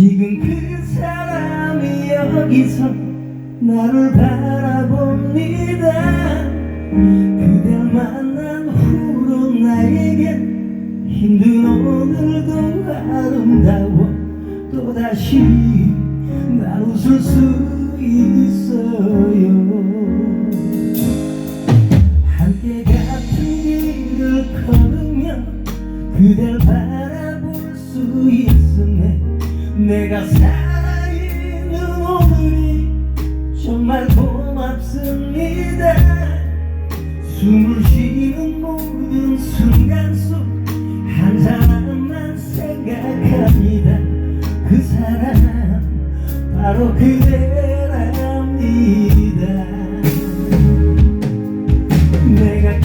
지금 그 사람이 여기서 나를 바라봅니다. 그댈 만난 후로 나에게 힘든 오늘도 아름다워 또다시 나 웃을 수 있어요. 함께 같은 길을 걸으며 그댈 바라 내가 살아있는 오늘이 정말 고맙습니다. 숨을 쉬는 모든 순간 속 한 사람만 생각합니다. 그 사람 바로 그대랍니다. 내가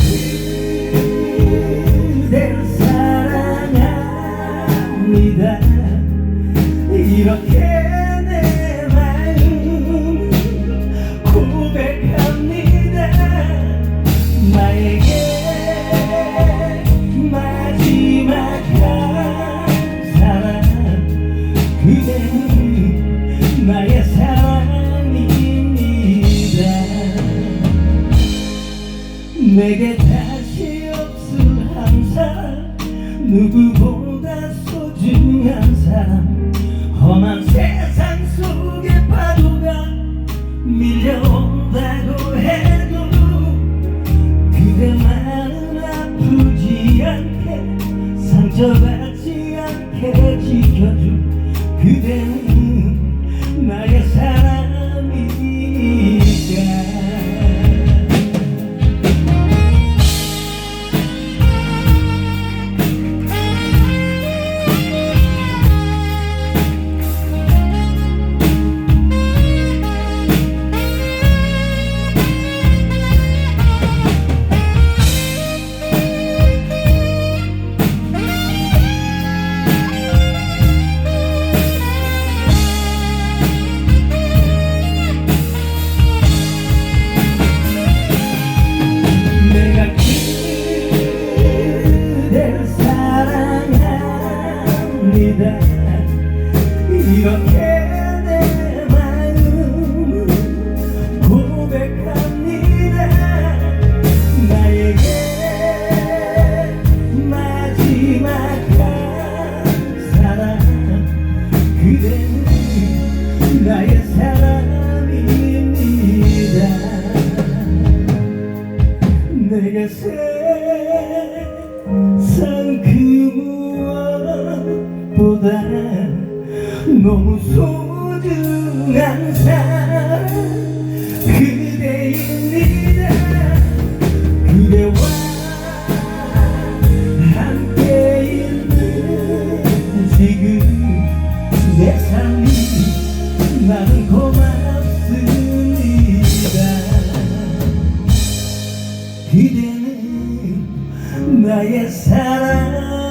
그대를 사랑합니다 이렇게 내 마음 고백합니다. 나에게 마지막 한 사람 그대는 나의 사랑입니다. 내게 다시 없을 한 사람 누구보다 소중한 사람 험한 세상 속에 파도가 밀려온다고 해도 그대만은 아프지 않게 상처받지 않게 지 나의 사람입니다. 내게 세상 그 무엇보다 너무 소중한 사람 그대입니다. 그대와 함께 있는 지금 내 삶이 나는 고맙습니다. 나의 사랑